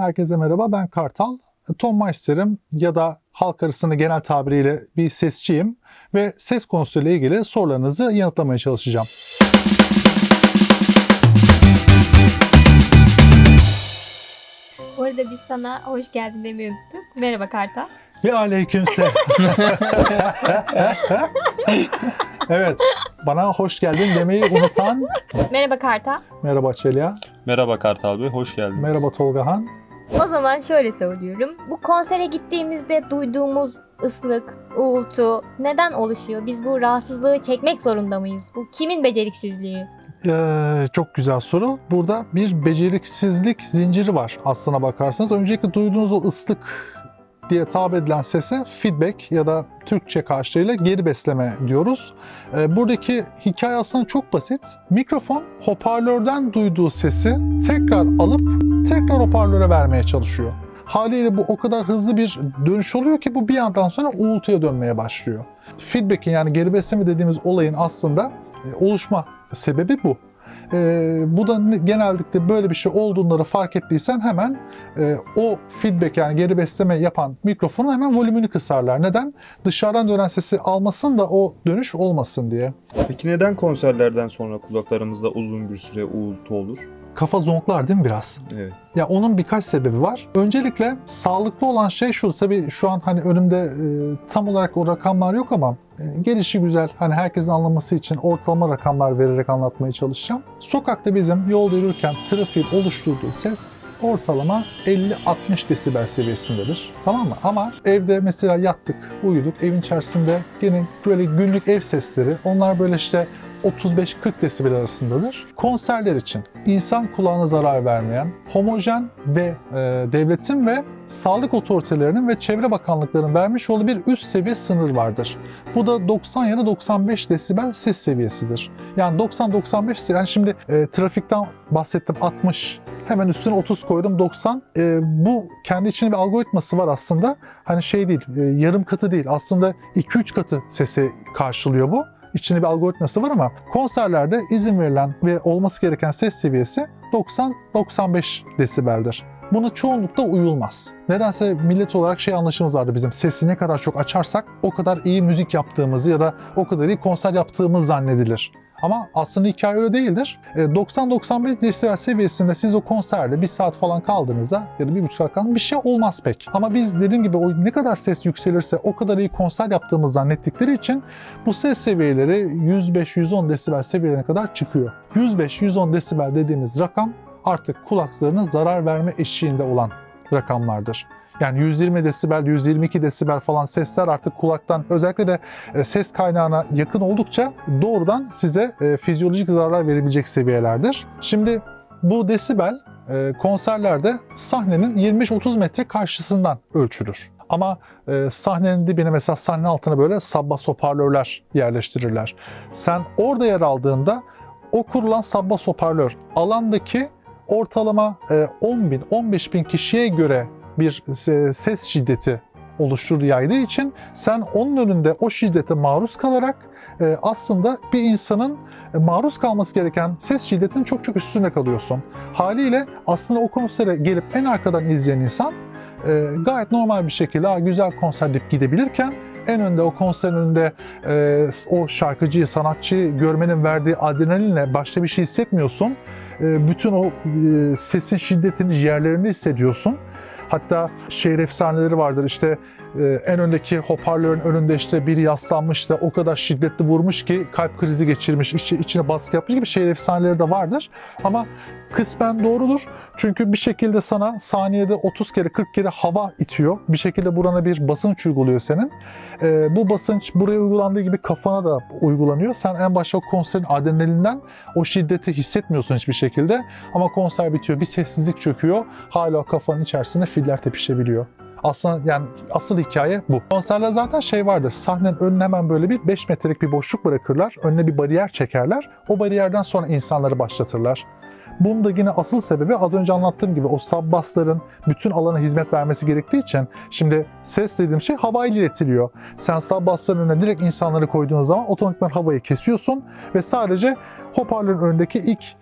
Herkese merhaba, ben Kartal. Tom Meister'im ya da halk arasında genel tabiriyle bir sesçiyim ve ses konusuyla ilgili sorularınızı yanıtlamaya çalışacağım. Bu arada biz sana hoş geldin demeyi unuttuk. Merhaba Kartal. Ve aleykümse. evet, bana hoş geldin demeyi unutan Merhaba Kartal. merhaba Çelia, Merhaba Kartal Bey, hoş geldiniz. merhaba Tolgahan. O zaman şöyle söylüyorum. Bu konsere gittiğimizde duyduğumuz ıslık, uğultu neden oluşuyor? Biz bu rahatsızlığı çekmek zorunda mıyız? Bu kimin beceriksizliği? Ee, çok güzel soru. Burada bir beceriksizlik zinciri var aslına bakarsanız. Öncelikle duyduğunuz o ıslık diye tabir edilen sese feedback ya da Türkçe karşılığıyla geri besleme diyoruz. Ee, buradaki hikaye aslında çok basit. Mikrofon hoparlörden duyduğu sesi tekrar alıp tekrar hoparlöre vermeye çalışıyor. Haliyle bu o kadar hızlı bir dönüş oluyor ki bu bir yandan sonra uğultuya dönmeye başlıyor. Feedback'in yani geri besleme dediğimiz olayın aslında e, oluşma sebebi bu. Ee, bu da ne- genellikle böyle bir şey olduğunda da fark ettiysen hemen e, o feedback yani geri besleme yapan mikrofonun hemen volümünü kısarlar. Neden? Dışarıdan dönen sesi almasın da o dönüş olmasın diye. Peki neden konserlerden sonra kulaklarımızda uzun bir süre uğultu olur? Kafa zonklar değil mi biraz? Evet. Ya onun birkaç sebebi var. Öncelikle sağlıklı olan şey şu. Tabii şu an hani önümde e, tam olarak o rakamlar yok ama e, gelişi güzel. Hani herkesin anlaması için ortalama rakamlar vererek anlatmaya çalışacağım. Sokakta bizim yolda yürürken trafiğin oluşturduğu ses ortalama 50-60 desibel seviyesindedir. Tamam mı? Ama evde mesela yattık, uyuduk. Evin içerisinde yine böyle günlük ev sesleri. Onlar böyle işte 35-40 desibel arasındadır. Konserler için insan kulağına zarar vermeyen, homojen ve e, devletin ve sağlık otoritelerinin ve çevre bakanlıklarının vermiş olduğu bir üst seviye sınır vardır. Bu da 90 ya da 95 desibel ses seviyesidir. Yani 90-95 yani şimdi e, trafikten bahsettim 60 hemen üstüne 30 koydum 90. E, bu kendi içinde bir algoritması var aslında. Hani şey değil e, yarım katı değil aslında 2-3 katı sesi karşılıyor bu içinde bir algoritması var ama konserlerde izin verilen ve olması gereken ses seviyesi 90-95 desibeldir. Buna çoğunlukla uyulmaz. Nedense millet olarak şey anlaşımız vardı bizim. Sesi ne kadar çok açarsak o kadar iyi müzik yaptığımızı ya da o kadar iyi konser yaptığımız zannedilir. Ama aslında hikaye öyle değildir. E, 90-95 desibel seviyesinde siz o konserde bir saat falan kaldığınızda ya da bir buçuk saat kaldığınızda bir şey olmaz pek. Ama biz dediğim gibi o ne kadar ses yükselirse o kadar iyi konser yaptığımız zannettikleri için bu ses seviyeleri 105-110 desibel seviyelerine kadar çıkıyor. 105-110 desibel dediğimiz rakam artık kulaklarına zarar verme eşiğinde olan rakamlardır. Yani 120 desibel, 122 desibel falan sesler artık kulaktan özellikle de e, ses kaynağına yakın oldukça doğrudan size e, fizyolojik zararlar verebilecek seviyelerdir. Şimdi bu desibel e, konserlerde sahnenin 25-30 metre karşısından ölçülür. Ama e, sahnenin dibine mesela sahne altına böyle sabbas hoparlörler yerleştirirler. Sen orada yer aldığında o kurulan sabbas hoparlör alandaki ortalama e, 10 bin, 15 bin kişiye göre bir se- ses şiddeti oluşturur yaydığı için sen onun önünde o şiddete maruz kalarak e, aslında bir insanın e, maruz kalması gereken ses şiddetinin çok çok üstünde kalıyorsun. Haliyle aslında o konsere gelip en arkadan izleyen insan e, gayet normal bir şekilde "Aa, güzel konser deyip gidebilirken en önde o konserin önünde e, o şarkıcıyı, sanatçıyı görmenin verdiği adrenalinle başta bir şey hissetmiyorsun. E, bütün o e, sesin şiddetini, ciğerlerini hissediyorsun. Hatta şehir efsaneleri vardır. İşte en öndeki hoparlörün önünde işte biri yaslanmış da o kadar şiddetli vurmuş ki kalp krizi geçirmiş, içi, içine baskı yapmış gibi şehir efsaneleri de vardır. Ama kısmen doğrudur. Çünkü bir şekilde sana saniyede 30 kere 40 kere hava itiyor. Bir şekilde burana bir basınç uyguluyor senin. E, bu basınç buraya uygulandığı gibi kafana da uygulanıyor. Sen en başta o konserin adrenalinden o şiddeti hissetmiyorsun hiçbir şekilde. Ama konser bitiyor, bir sessizlik çöküyor. Hala kafanın içerisinde filler tepişebiliyor. Aslında yani asıl hikaye bu. Konserler zaten şey vardır. Sahnenin önüne hemen böyle bir 5 metrelik bir boşluk bırakırlar. Önüne bir bariyer çekerler. O bariyerden sonra insanları başlatırlar. Bunun da yine asıl sebebi az önce anlattığım gibi o sabbasların bütün alana hizmet vermesi gerektiği için şimdi ses dediğim şey havayla iletiliyor. Sen sabbasların önüne direkt insanları koyduğun zaman otomatikman havayı kesiyorsun ve sadece hoparlörün önündeki ilk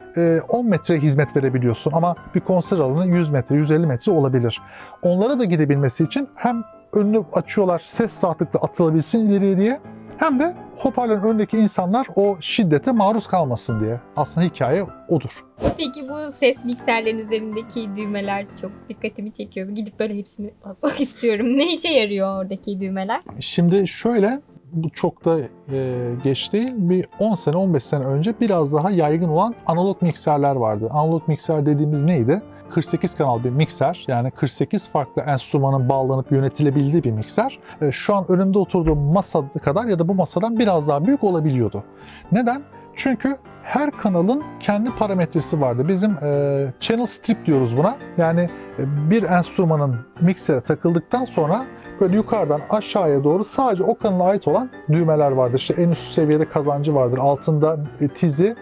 10 metre hizmet verebiliyorsun ama bir konser alanı 100 metre, 150 metre olabilir. Onlara da gidebilmesi için hem önünü açıyorlar ses rahatlıkla atılabilsin ileriye diye hem de hoparlörün önündeki insanlar o şiddete maruz kalmasın diye. Aslında hikaye odur. Peki bu ses mikserlerin üzerindeki düğmeler çok dikkatimi çekiyor. Gidip böyle hepsini basmak istiyorum. Ne işe yarıyor oradaki düğmeler? Şimdi şöyle bu çok da e, geç değil. Bir 10 sene 15 sene önce biraz daha yaygın olan analog mikserler vardı. Analog mikser dediğimiz neydi? 48 kanal bir mikser yani 48 farklı enstrümanın bağlanıp yönetilebildiği bir mikser. E, şu an önümde oturduğum masa kadar ya da bu masadan biraz daha büyük olabiliyordu. Neden? Çünkü her kanalın kendi parametresi vardı. Bizim e, channel strip diyoruz buna. Yani e, bir enstrümanın miksere takıldıktan sonra böyle yukarıdan aşağıya doğru sadece o kanala ait olan düğmeler vardır. İşte en üst seviyede kazancı vardır. Altında e, tizi,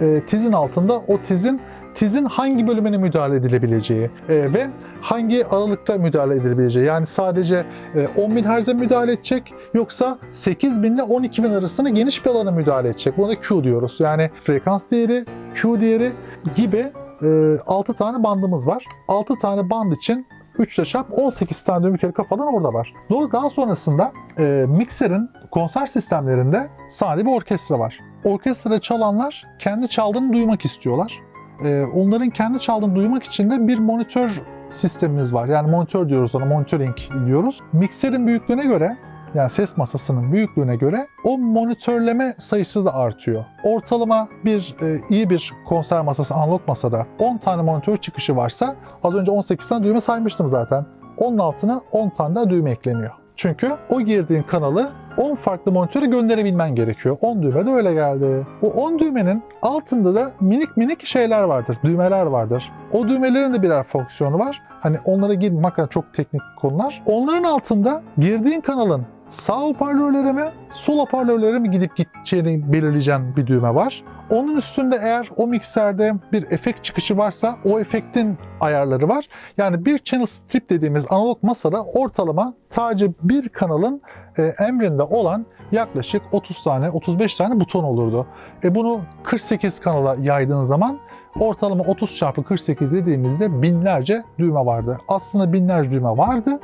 e, tizin altında o tizin tizin hangi bölümüne müdahale edilebileceği e, ve hangi aralıkta müdahale edilebileceği. Yani sadece e, 10.000 Hz'e müdahale edecek yoksa 8.000 ile 12.000 arasında geniş bir alana müdahale edecek. Buna Q diyoruz. Yani frekans değeri, Q değeri gibi e, 6 tane bandımız var. 6 tane band için 3 ile çarp 18 tane düğme kafadan orada var. Daha sonrasında e, mikserin konser sistemlerinde sade bir orkestra var. Orkestra çalanlar kendi çaldığını duymak istiyorlar. E, onların kendi çaldığını duymak için de bir monitör sistemimiz var. Yani monitör diyoruz ona, monitoring diyoruz. Mikserin büyüklüğüne göre yani ses masasının büyüklüğüne göre o monitörleme sayısı da artıyor. Ortalama bir e, iyi bir konser masası analog masada 10 tane monitör çıkışı varsa az önce 18 tane düğme saymıştım zaten. Onun altına 10 tane daha düğme ekleniyor. Çünkü o girdiğin kanalı 10 farklı monitöre gönderebilmen gerekiyor. 10 düğme de öyle geldi. Bu 10 düğmenin altında da minik minik şeyler vardır, düğmeler vardır. O düğmelerin de birer fonksiyonu var. Hani onlara girmek çok teknik konular. Onların altında girdiğin kanalın sağ hoparlörlere mi, sol hoparlörlere mi gidip gideceğini belirleyeceğin bir düğme var. Onun üstünde eğer o mikserde bir efekt çıkışı varsa o efektin ayarları var. Yani bir channel strip dediğimiz analog masada ortalama sadece bir kanalın e, emrinde olan yaklaşık 30 tane 35 tane buton olurdu. E bunu 48 kanala yaydığın zaman ortalama 30 çarpı 48 dediğimizde binlerce düğme vardı. Aslında binlerce düğme vardı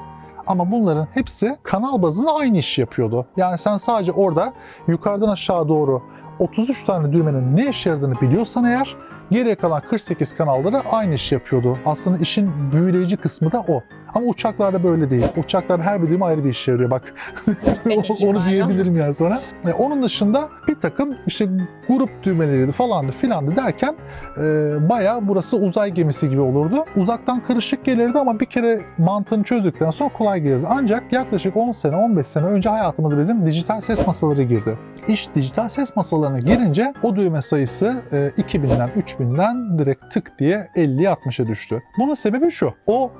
ama bunların hepsi kanal bazında aynı işi yapıyordu. Yani sen sadece orada yukarıdan aşağı doğru 33 tane düğmenin ne işe yaradığını biliyorsan eğer geriye kalan 48 kanalları aynı iş yapıyordu. Aslında işin büyüleyici kısmı da o. Ama uçaklarda böyle değil. Uçaklarda her bir düğme ayrı bir işe yarıyor bak. Onu diyebilirim yani sana. E, onun dışında bir takım işte grup düğmeleriydi falandı filandı derken e, bayağı burası uzay gemisi gibi olurdu. Uzaktan karışık gelirdi ama bir kere mantığını çözdükten sonra kolay gelirdi. Ancak yaklaşık 10 sene 15 sene önce hayatımıza bizim dijital ses masaları girdi. İş dijital ses masalarına girince o düğme sayısı e, 2000'den 3000'den direkt tık diye 50'ye 60'a düştü. Bunun sebebi şu. O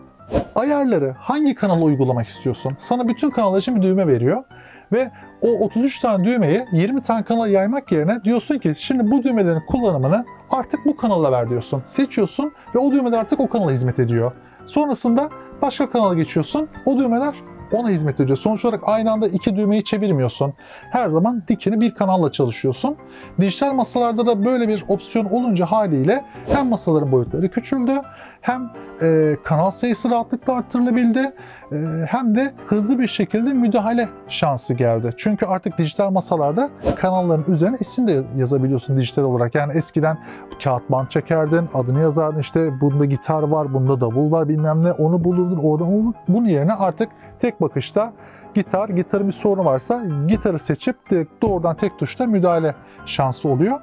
ayarları hangi kanala uygulamak istiyorsun? Sana bütün kanallar için bir düğme veriyor ve o 33 tane düğmeyi 20 tane kanala yaymak yerine diyorsun ki şimdi bu düğmelerin kullanımını artık bu kanala ver diyorsun. Seçiyorsun ve o düğmeler artık o kanala hizmet ediyor. Sonrasında başka kanala geçiyorsun. O düğmeler ona hizmet ediyor. Sonuç olarak aynı anda iki düğmeyi çevirmiyorsun. Her zaman dikini bir kanalla çalışıyorsun. Dijital masalarda da böyle bir opsiyon olunca haliyle hem masaların boyutları küçüldü hem e, kanal sayısı rahatlıkla artırılabildi e, hem de hızlı bir şekilde müdahale şansı geldi. Çünkü artık dijital masalarda kanalların üzerine isim de yazabiliyorsun dijital olarak. Yani eskiden kağıt bant çekerdin, adını yazardın işte bunda gitar var, bunda davul var bilmem ne onu bulurdun oradan onu. Bunun yerine artık tek bakışta gitar, gitarın bir sorunu varsa gitarı seçip direkt doğrudan tek tuşla müdahale şansı oluyor.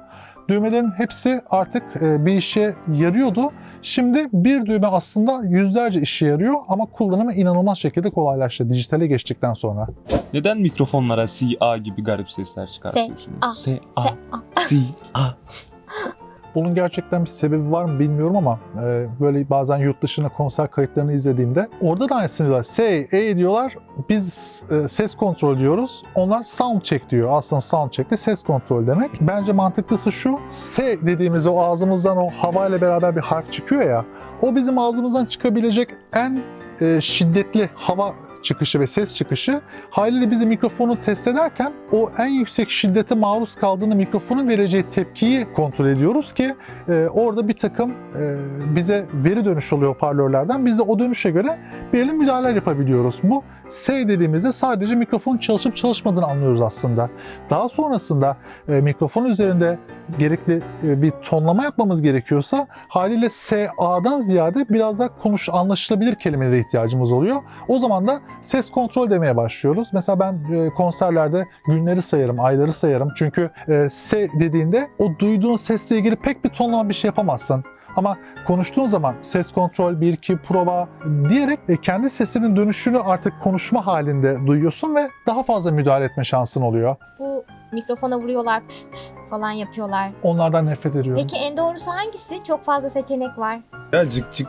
Düğmelerin hepsi artık e, bir işe yarıyordu. Şimdi bir düğme aslında yüzlerce işe yarıyor ama kullanımı inanılmaz şekilde kolaylaştı dijitale geçtikten sonra. Neden mikrofonlara CA gibi garip sesler çıkartıyorsunuz? A. S, A, Se- a- C, A. Bunun gerçekten bir sebebi var mı bilmiyorum ama e, böyle bazen yurt dışına konser kayıtlarını izlediğimde orada da aynısını diyorlar. S, E diyorlar. Biz e, ses kontrol diyoruz. Onlar sound check diyor. Aslında sound check de ses kontrol demek. Bence mantıklısı şu. S dediğimiz o ağzımızdan o havayla beraber bir harf çıkıyor ya. O bizim ağzımızdan çıkabilecek en e, şiddetli hava çıkışı ve ses çıkışı haliyle bizi mikrofonu test ederken o en yüksek şiddete maruz kaldığında mikrofonun vereceği tepkiyi kontrol ediyoruz ki e, orada bir takım e, bize veri dönüş oluyor hoparlörlerden. Biz de o dönüşe göre belirli müdahaleler yapabiliyoruz. Bu S dediğimizde sadece mikrofon çalışıp çalışmadığını anlıyoruz aslında. Daha sonrasında e, mikrofon üzerinde gerekli e, bir tonlama yapmamız gerekiyorsa haliyle SA'dan ziyade biraz daha konuş anlaşılabilir kelimelere ihtiyacımız oluyor. O zaman da ses kontrol demeye başlıyoruz. Mesela ben e, konserlerde günleri sayarım, ayları sayarım. Çünkü e, S dediğinde o duyduğun sesle ilgili pek bir tonlama bir şey yapamazsın. Ama konuştuğun zaman ses kontrol, bir iki prova diyerek e, kendi sesinin dönüşünü artık konuşma halinde duyuyorsun ve daha fazla müdahale etme şansın oluyor. Bu mikrofona vuruyorlar püf püf falan yapıyorlar. Onlardan nefret ediyorum. Peki en doğrusu hangisi? Çok fazla seçenek var. Ya cık cık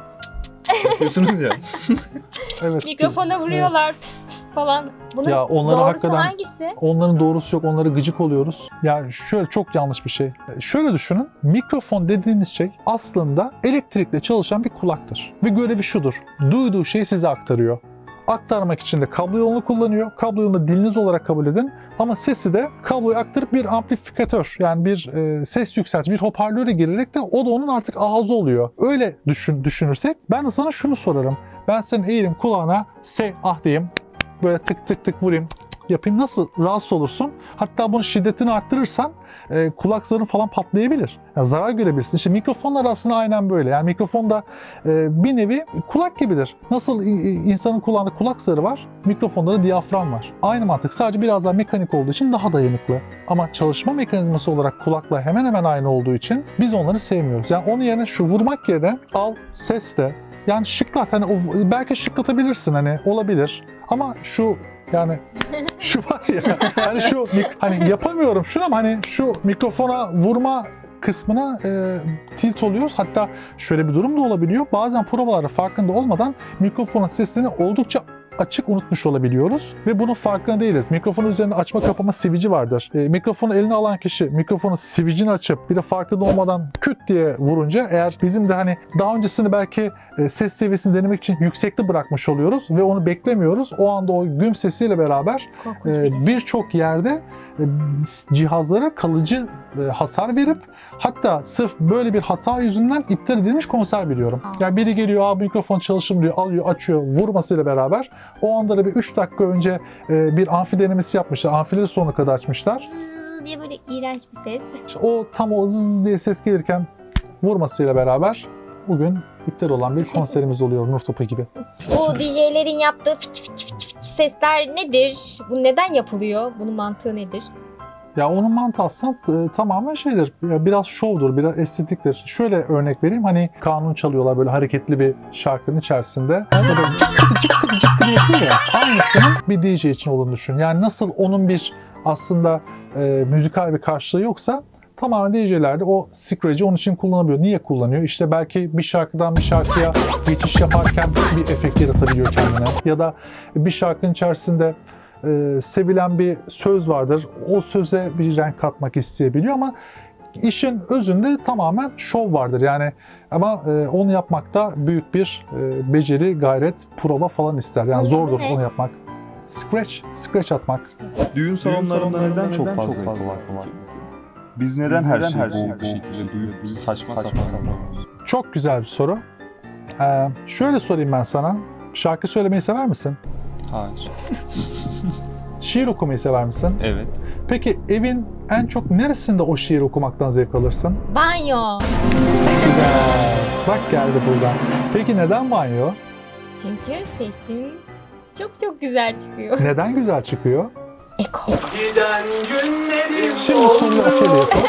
yapıyorsunuz ya. Evet. Mikrofona vuruyorlar falan. Bunun Ya onları doğrusu hakikaten- hangisi? Onların doğrusu yok, onlara gıcık oluyoruz. Yani şöyle çok yanlış bir şey. Şöyle düşünün, mikrofon dediğiniz şey aslında elektrikle çalışan bir kulaktır. Ve görevi şudur, duyduğu şeyi size aktarıyor. Aktarmak için de kablo yolunu kullanıyor. Kablo yolunu diliniz olarak kabul edin. Ama sesi de kabloyu aktarıp bir amplifikatör yani bir e, ses yükseltici, bir hoparlöre girerek de o da onun artık ağzı oluyor. Öyle düşün, düşünürsek ben de sana şunu sorarım. Ben senin eğilim kulağına se ah diyeyim. Böyle tık tık tık vurayım yapayım nasıl rahatsız olursun. Hatta bunun şiddetini arttırırsan e, kulak zarın falan patlayabilir. Yani zarar görebilirsin. İşte mikrofonlar aslında aynen böyle. Yani mikrofon da e, bir nevi kulak gibidir. Nasıl insanın kulağında kulak zarı var, mikrofonda da diyafram var. Aynı mantık. Sadece biraz daha mekanik olduğu için daha dayanıklı. Ama çalışma mekanizması olarak kulakla hemen hemen aynı olduğu için biz onları sevmiyoruz. Yani onun yerine şu vurmak yerine al ses de yani şıklat hani belki şıklatabilirsin hani olabilir. Ama şu yani şu var ya hani şu hani yapamıyorum şunu ama hani şu mikrofona vurma kısmına e, tilt oluyoruz. Hatta şöyle bir durum da olabiliyor. Bazen provalarda farkında olmadan mikrofonun sesini oldukça açık unutmuş olabiliyoruz ve bunun farkında değiliz. Mikrofonun üzerinde açma kapama sivici vardır. E, mikrofonu eline alan kişi mikrofonun sivicini açıp bir de farkında olmadan küt diye vurunca eğer bizim de hani daha öncesini belki e, ses seviyesini denemek için yüksekte bırakmış oluyoruz ve onu beklemiyoruz. O anda o güm sesiyle beraber e, de. birçok yerde e, cihazlara kalıcı e, hasar verip hatta sırf böyle bir hata yüzünden iptal edilmiş konser biliyorum. Yani biri geliyor abi mikrofon çalışım diyor alıyor açıyor vurmasıyla beraber o anda da bir 3 dakika önce e, bir amfi denemesi yapmışlar. Amfileri sonuna kadar açmışlar. Zzzz diye böyle iğrenç bir ses. İşte o tam o zız diye ses gelirken vurmasıyla beraber bugün iptal olan bir konserimiz oluyor Nur Topu gibi. Bu DJ'lerin yaptığı fıç fıç fıç fıç sesler nedir? Bu neden yapılıyor? Bunun mantığı nedir? Ya onun mantığı aslında t- tamamen şeydir. Biraz şovdur, biraz estetiktir. Şöyle örnek vereyim. Hani kanun çalıyorlar böyle hareketli bir şarkının içerisinde. Orada böyle cıkkıdı cıkkıdı cıkkıdı yapıyor ya. Aynısının bir DJ için olduğunu düşün. Yani nasıl onun bir aslında e, müzikal bir karşılığı yoksa tamamen DJ'lerde o scratch'i onun için kullanabiliyor. Niye kullanıyor? İşte belki bir şarkıdan bir şarkıya geçiş yaparken bir efekt yaratabiliyor kendine. Ya da bir şarkının içerisinde e, sevilen bir söz vardır. O söze bir renk katmak isteyebiliyor ama işin özünde tamamen şov vardır. Yani ama e, onu yapmakta büyük bir e, beceri, gayret, prova falan ister. Yani zordur onu yapmak. Scratch, scratch atmak. Düğün salonlarında neden çok fazla eko var? Biz neden her şeyi boğuk bir şekilde duyup saçma sapan Çok güzel bir soru. Ee, şöyle sorayım ben sana. Şarkı söylemeyi sever misin? Hayır. Şiir okumayı sever misin? Evet. Peki evin en çok neresinde o şiir okumaktan zevk alırsın? Banyo. Güzel. Bak geldi buradan. Peki neden banyo? Çünkü sesin çok çok güzel çıkıyor. Neden güzel çıkıyor? Eko. Giden günlerim Şimdi soruyu açabiliyorsun.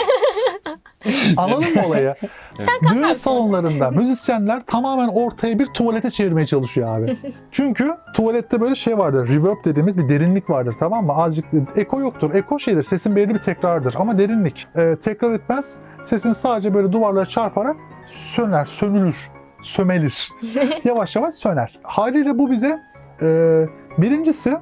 Anladın mı olayı? Düğün salonlarında müzisyenler tamamen ortaya bir tuvalete çevirmeye çalışıyor abi. Çünkü tuvalette böyle şey vardır. Reverb dediğimiz bir derinlik vardır tamam mı? Azıcık eko yoktur. Eko şeydir. Sesin belirli bir tekrardır ama derinlik. Ee, tekrar etmez. Sesin sadece böyle duvarlara çarparak söner, sönülür, sömelir. yavaş yavaş söner. Haliyle bu bize e, birincisi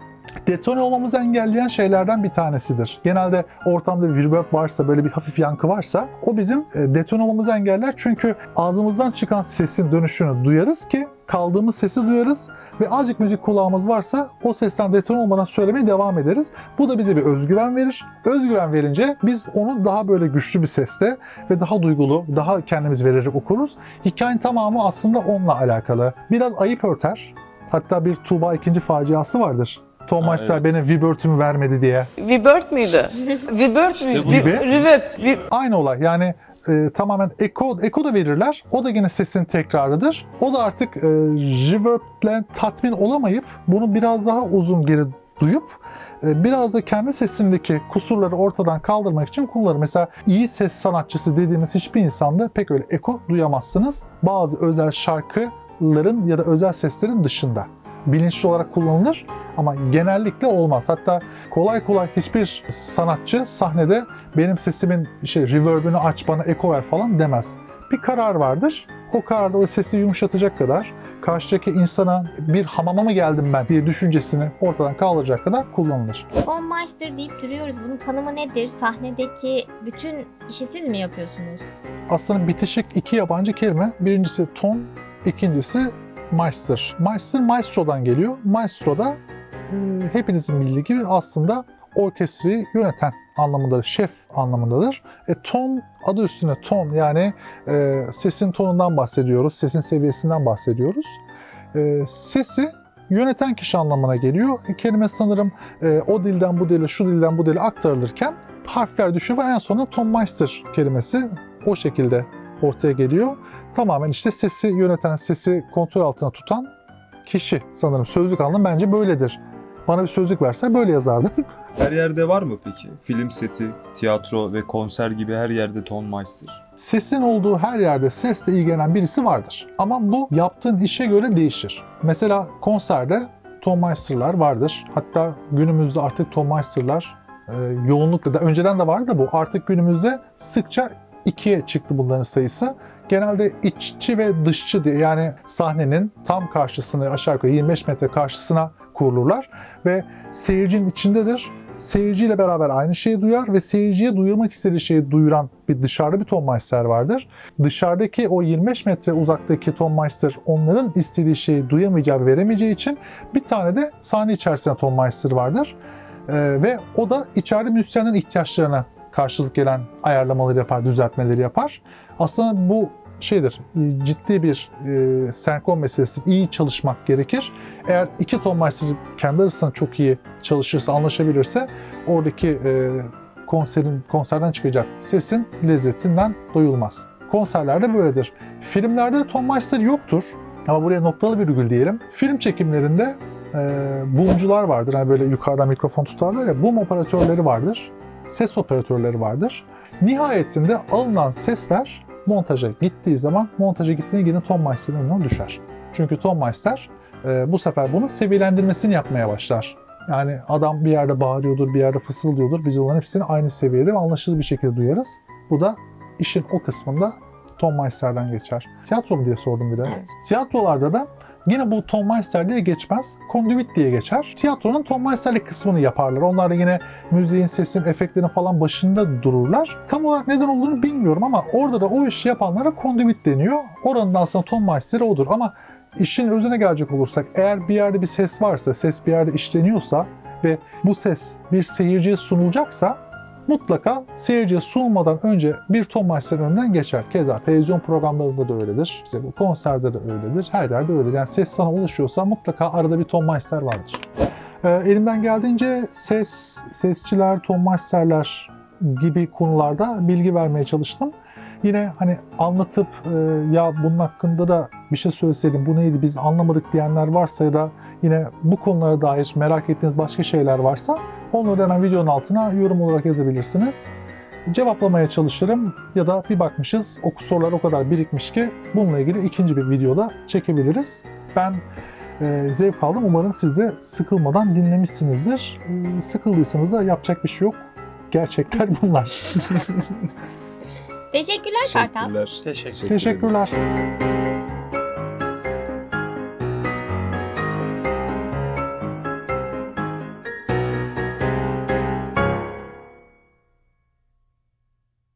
detone olmamızı engelleyen şeylerden bir tanesidir. Genelde ortamda bir reverb varsa, böyle bir hafif yankı varsa o bizim e, detone olmamızı engeller. Çünkü ağzımızdan çıkan sesin dönüşünü duyarız ki kaldığımız sesi duyarız ve azıcık müzik kulağımız varsa o sesten detone olmadan söylemeye devam ederiz. Bu da bize bir özgüven verir. Özgüven verince biz onu daha böyle güçlü bir seste ve daha duygulu, daha kendimiz vererek okuruz. Hikayenin tamamı aslında onunla alakalı. Biraz ayıp örter. Hatta bir Tuğba ikinci faciası vardır. Tom Ha, Meister evet. benim Vibert'ümü vermedi diye. Vibert müydü? Vibert İşte müydü? bu gibi. Vi- Rivet. Vi- Aynı olay yani e, tamamen eko, eko da verirler. O da yine sesin tekrarıdır. O da artık e, reverb'le tatmin olamayıp bunu biraz daha uzun geri duyup e, biraz da kendi sesindeki kusurları ortadan kaldırmak için kullanır. Mesela iyi ses sanatçısı dediğimiz hiçbir insanda pek öyle eko duyamazsınız. Bazı özel şarkıların ya da özel seslerin dışında bilinçli olarak kullanılır ama genellikle olmaz. Hatta kolay kolay hiçbir sanatçı sahnede benim sesimin şey reverb'ünü aç bana eko ver falan demez. Bir karar vardır. O kararda o sesi yumuşatacak kadar karşıdaki insana bir hamama mı geldim ben diye düşüncesini ortadan kaldıracak kadar kullanılır. Von Meister deyip duruyoruz. Bunun tanımı nedir? Sahnedeki bütün işi siz mi yapıyorsunuz? Aslında bitişik iki yabancı kelime. Birincisi ton, ikincisi Meister. Meister Maestro'dan geliyor. Maestro da e, hepinizin bildiği gibi aslında orkestrayı yöneten anlamındadır, şef anlamındadır. E, ton adı üstüne ton yani e, sesin tonundan bahsediyoruz, sesin seviyesinden bahsediyoruz. E, sesi yöneten kişi anlamına geliyor. E, kelime sanırım e, o dilden bu dile, şu dilden bu dile aktarılırken harfler düşüyor ve en sonunda ton Meister kelimesi o şekilde ortaya geliyor. Tamamen işte sesi yöneten, sesi kontrol altına tutan kişi sanırım. Sözlük anlamı bence böyledir. Bana bir sözlük verse böyle yazardım. Her yerde var mı peki? Film seti, tiyatro ve konser gibi her yerde tonmeister. Sesin olduğu her yerde sesle ilgilenen birisi vardır. Ama bu yaptığın işe göre değişir. Mesela konserde tonmeister'lar vardır. Hatta günümüzde artık tonmeister'lar e, yoğunlukla da önceden de vardı da bu artık günümüzde sıkça ikiye çıktı bunların sayısı. Genelde iççi ve dışçı diye yani sahnenin tam karşısına aşağı yukarı 25 metre karşısına kurulurlar ve seyircinin içindedir. Seyirciyle beraber aynı şeyi duyar ve seyirciye duyurmak istediği şeyi duyuran bir dışarıda bir tonmeister vardır. Dışarıdaki o 25 metre uzaktaki tonmeister onların istediği şeyi duyamayacağı ve veremeyeceği için bir tane de sahne içerisinde tonmeister vardır. Ee, ve o da içeride müzisyenlerin ihtiyaçlarına karşılık gelen ayarlamaları yapar, düzeltmeleri yapar. Aslında bu şeydir, ciddi bir e, senkron meselesi, iyi çalışmak gerekir. Eğer iki tonmeister kendi arasında çok iyi çalışırsa, anlaşabilirse oradaki e, konserin konserden çıkacak sesin lezzetinden doyulmaz. Konserlerde böyledir. Filmlerde tonmeister yoktur. Ama buraya noktalı virgül diyelim. Film çekimlerinde e, boomcular vardır. Hani böyle yukarıdan mikrofon tutarlar ya. Boom operatörleri vardır. Ses operatörleri vardır. Nihayetinde alınan sesler montaja gittiği zaman montaja gittiğine yine Tom Meister'ın önüne düşer. Çünkü Tom Meister e, bu sefer bunun seviyelendirmesini yapmaya başlar. Yani adam bir yerde bağırıyordur, bir yerde fısıldıyordur. Biz onların hepsini aynı seviyede ve anlaşılır bir şekilde duyarız. Bu da işin o kısmında Tom Meister'den geçer. Tiyatro mu diye sordum bir de. Evet. Tiyatrolarda da yine bu Tom Meister diye geçmez. Conduit diye geçer. Tiyatronun Tom Meister'lik kısmını yaparlar. Onlar da yine müziğin, sesin, efektlerin falan başında dururlar. Tam olarak neden olduğunu bilmiyorum ama orada da o işi yapanlara conduit deniyor. Oranın da aslında Tom Meister'i odur. Ama işin özüne gelecek olursak eğer bir yerde bir ses varsa, ses bir yerde işleniyorsa ve bu ses bir seyirciye sunulacaksa mutlaka seyirciye sunulmadan önce bir Tom Meister'ın önünden geçer. Keza televizyon programlarında da öyledir. İşte bu konserde de öyledir. Her yerde öyledir. Yani ses sana ulaşıyorsa mutlaka arada bir Tom Meister vardır. Ee, elimden geldiğince ses, sesçiler, Tom Meister'ler gibi konularda bilgi vermeye çalıştım. Yine hani anlatıp e, ya bunun hakkında da bir şey söyleseydim bu neydi biz anlamadık diyenler varsa ya da yine bu konulara dair merak ettiğiniz başka şeyler varsa onları hemen videonun altına yorum olarak yazabilirsiniz. Cevaplamaya çalışırım ya da bir bakmışız o sorular o kadar birikmiş ki bununla ilgili ikinci bir videoda çekebiliriz. Ben e, zevk aldım. Umarım siz de sıkılmadan dinlemişsinizdir. E, sıkıldıysanız da yapacak bir şey yok. Gerçekler bunlar. Teşekkürler Kartal. Teşekkürler. Teşekkürler.